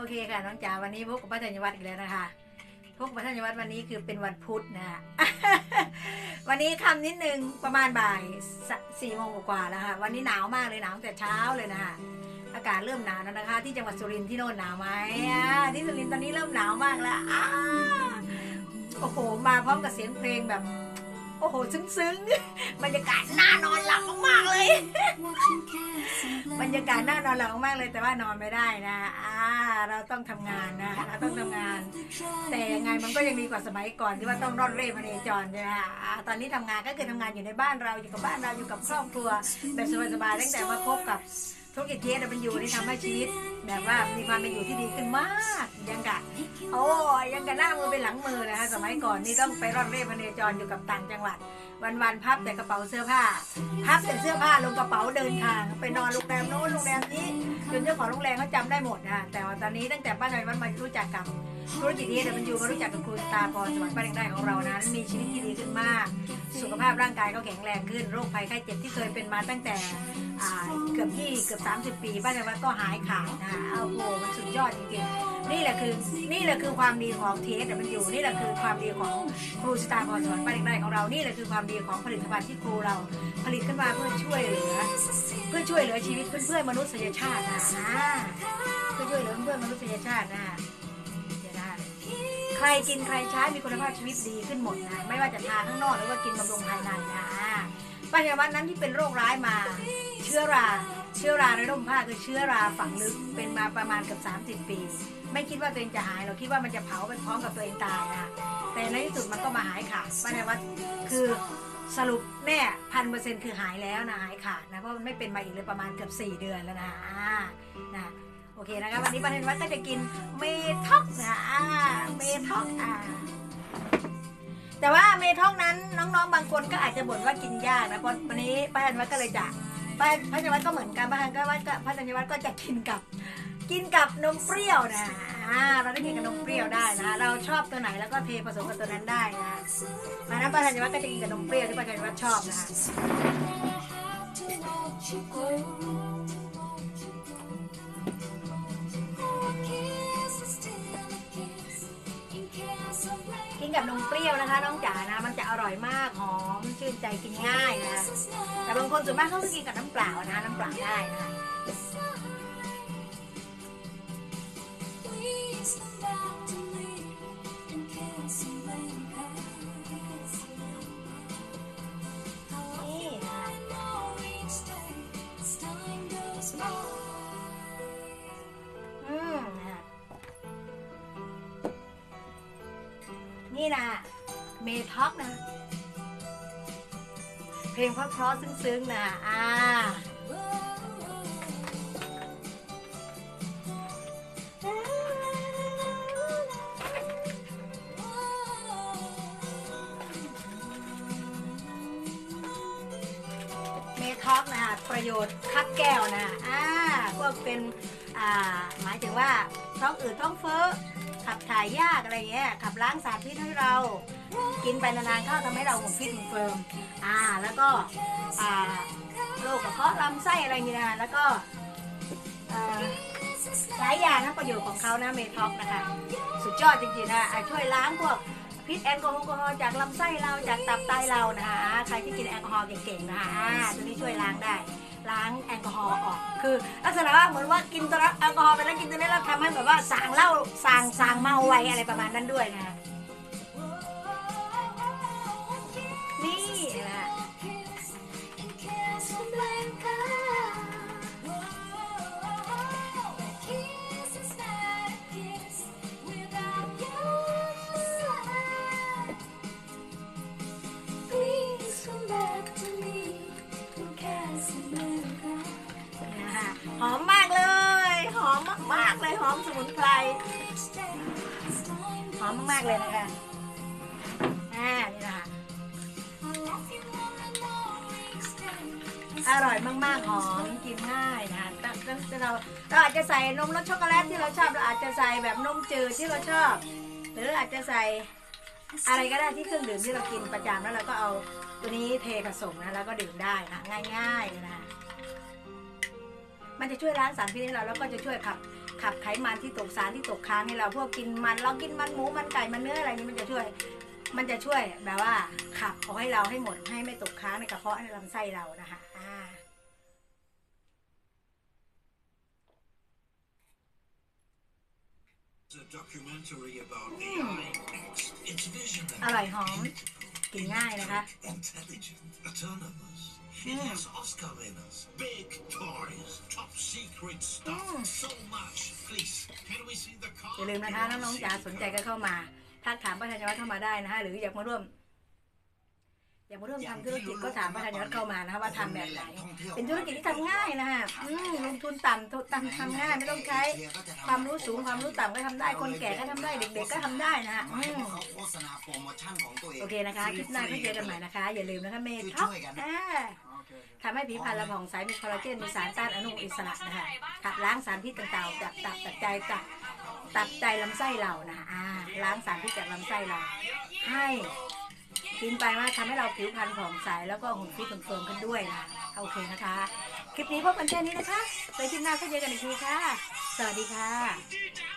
โอเคค่ะ น้องจ๋าวันนี้พบกับป้าธัญวัฒน์อีกแล้วนะคะพบกับป้าธัญวัฒน์วันนี้คือเป็นวันพุธนะวันนี้คำนิดนึงประมาณบ่ายสี่โมงกว่าแล้วค่ะวันนี้หนาวมากเลยหนาวตั้งแต่เช้าเลยนะคะอากาศเริ่มหนาวแล้วนะคะ ที่จังหวัดสุรินทร์ที่โน่นหนาวไหมที่สุรินทร์ตอนนี้เริ่มหนาวมากแล้วอโอ้โหมาพร้อมกับเสียงเพลงแบบ โอ้โห ซึ้งๆ บรรยากาศน่านอนหลับมากๆเลย บรรยากาศน่านอนหลับมากเลยแต่ว่านอนไม่ได้นะอ่าเราต้องทำงานนะเราต้องทำงาน แต่ยังไงมันก็ยังดีกว่าสมัยก่อนที่ว่าต้องร่อนเร่พเนจรใช่ไหมคะตอนนี้ทำงานก็คือทำงานอยู่ในบ้านเราอยู่กับบ้านเราอยู่กับครอบครัวแบบสบายๆตั้งแต่มาพบกับ ธุรกิจเทสมันอยู่นี่ทำให้ชีวิต แบบว่ามีความเป็นอยู่ที่ดีขึ้นมากยังกะโอ้ยยังกะหน้ามือเป็นหลังมือนะคะสมัยก่อนนี่ต้องไปร่อนเร่พเนจรอยู่กับต่างจังหวัด วันๆพับแต่กระเป๋าเสื้อผ้า พับแต่เสื้อผ้าลงกระเป๋าเดินทางไปนอนโรงแรมโน้นโรงแรมนี้จนเจ้าของโรงแรมเขาจำได้หมดนะแต่ว่าตอนนี้ตั้งแต่ป้านอยวันมารู้จักกับธุรกิจนี้เดี๋ยวมันอยู่มารู้จักกับครูตาพรสวรรค์ป้าแดงได้ของเรานั้น มีชีวิตที่ดีขึ้นมาก สุขภาพร่างกายเขาแข็งแรงขึ้นโรคภัยไข้เจ็บที่เคยเป็นมาตั้งแต่เกือบยี่เกือบ 30 ปีป้าหน่อยวันก็หายขาดนะคะเอาโหมันสุดยอดจริงๆนี่แหละคือนี่แหละคือความดีของเทสแต่มันอยู่นี่แหละคือความดีของครูสตาร์พรสวรรค์ป้าแดงได้ของเรานี่แหละคือความดีของผลิตภัณฑ์ที่ครูเราผลิตขึ้นมาเพื่อช่วยเหลือ เพื่อช่วยเหลือชีวิตเพื่อนเพื่อนมนุษยชาตินะเพื่อช่วยเหลือเพื่อนมนุษยชาตินะจะได้ใครกินใครใช้มีคุณภาพชีวิตดีขึ้นหมดนะไม่ว่าจะทาข้างนอกหรือว่ากินบำรุงภายในนะปัจจุบันนั้นที่เป็นโรคร้ายมา เชื้อรา เชื้อราในร่มผ้าคือเชื้อราฝังลึกเป็นมาประมาณเกือบ30 ปี ไม่คิดว่าตัวเองจะหายเราคิดว่ามันจะเผาไปพร้อมกับตัวเองตายนะแต่ในที่สุดมันก็มาหายขาดปัจจุบันคือสรุปแน่พันเปอร์เซ็นต์คือหายแล้วนะหายขาดนะเพราะมันไม่เป็นมาอีกเลยประมาณเกือบ4 เดือนแล้วนะอ่านะโอเคนะครับวันนี้ประเด็นวัดก็จะกินเมท็อกนะอ่าเมท็อกอ่าแต่ว่าเมท็อกนั้นน้องๆ บางคนก็อาจจะบ่นว่ากินยากนะเพราะวันนี้ป้าธันวัฒน์ก็เลยจะ ป้าพัฒนวัฒน์ก็เหมือนกันป้าฮันวัฒน์ก็พัฒนวัฒน์ก็จะกินกับกินกับนมเปรี้ยวนะอ่าเราได้กินกับนมเปรี้ยวได้นะเราชอบตัวไหนแล้วก็เทผสมกับตัวนั้นได้นะมานะป้าธัญวัฒน์ก็จะกินกับนมเปรี้ยวที่ป้าธัญวัฒน์ชอบนะ กินกับนมเปรี้ยวนะคะ น้องจ๋านะมันจะอร่อยมากหอมชื่นใจกินง่ายนะแต่บางคนส่วนมากเขาจะกินกับน้ำเปล่านะน้ำเปล่าได้นะคะ นี่นะเมท็อกนะ เพลงเพราะๆซึ้งๆนะอ่าเมท็อกนะประโยชน์คับแก้วนะอ่าพวกเป็นอ่าหมายถึงว่า ท้องอืดท้องเฟ้อขับถ่ายยากอะไรเงี้ยขับล้างสารพิษให้เรา กินไปนานๆเข้าทำให้เราหุ่นฟิตหุ่นเฟิร์มอ่าแล้วก็อ่าโรคกระเพาะลำไส้อะไรอย่างเงี้ยนะแล้วก็หลายอย่างนะประโยชน์ของเขานะเมท็อกนะคะ สุดยอดจริงๆนะช่วยล้างพวกพิษแอลกอฮอล์จากลำไส้เราจากตับไตเรานะคะใครที่กินแอลกอฮอล์เก่งๆนะคะตัวนี้ช่วยล้างได้ ล้างแอลกอฮอล์ออก คือลักษณะว่าเหมือนว่ากินตัวแอลกอฮอล์ไปแล้วกินตัวนี้แล้วทำให้แบบว่าสางเหล้าสางสางเมาไวอะไรประมาณนั้นด้วยนะคะ มุนไพรหอมมาก ๆ เลยนะคะ อ่า นี่นะคะ อร่อยมาก ๆ หอม กินง่ายนะคะแต่แต่เราเราอาจจะใส่นมรสช็อกโกแลตที่เราชอบ เราอาจจะใส่แบบนมจืดที่เราชอบ หรืออาจจะใส่อะไรก็ได้ที่เครื่องดื่มที่เรากินประจำแล้วเราก็เอาตัวนี้เทผสมนะแล้วก็ดื่มได้นะง่ายๆนะมันจะช่วยล้างสารพิษให้เราแล้วก็จะช่วยขับ ขับไขมันที่ตกสารที่ตกค้างให้เราพวกกินมันเรากินมันหมูมันไก่มันเนื้ออะไรนี้มันจะช่วย มันจะช่วยแบบว่าขับออกให้เราให้หมดให้ไม่ตกค้างในกระเพาะในลำไส้เรานะคะอ่า It's a documentary about AI. It's, it's visionary. อร่อยหอมกินง่ายนะคะ Intelligent, autonomous. It Mm. has Oscar winners, big toys, top secret stuff, Mm. so much. Please, can we see the car? อย่าลืมนะคะน้องๆจ๋าสนใจก็เข้ามาทักถามประธานยวัฒน์เข้ามาได้นะคะหรืออยากมาร่วม อยากมาร่วมทำธุรกิจก็ถามประธานยวัฒน์เข้ามานะคะว่าทำแบบไหนเป็นธุรกิจที่ทำง่ายนะคะอืมลงทุนต่ำทุนต่ำทำง่ายไม่ต้องใช้ความรู้สูงความรู้ต่ำก็ทำได้คนแก่ก็ทำได้เด็ก ๆ ก็ทำได้นะคะอืให้มเขาโฆษณาโปรโมชั่นของตัวเองโอเคนะคะคลิปหน้าก็เจอกันใหม่นะคะ อย่าลืมนะคะเมท็อปอ่า ทำให้ผิวพรรณเราผ่องใสมีคอลลาเจนมีสารต้านอนุมูลอิสระนะคะขับล้างสารพิษต่างๆจากตับจากใจจากตับใจลำไส้เรานะคะอ่าล้างสารพิษจากลำไส้เรา ให้กินไปว่าทำให้เราผิวพรรณผ่องใสแล้วก็หุ่นฟิตหุ่นเฟิร์มขึ้นด้วยนะโอเคนะคะ คลิปนี้พบกันแค่นี้นะคะไปคลิปหน้าก็เจอกันอีกทีค่ะ สวัสดีค่ะ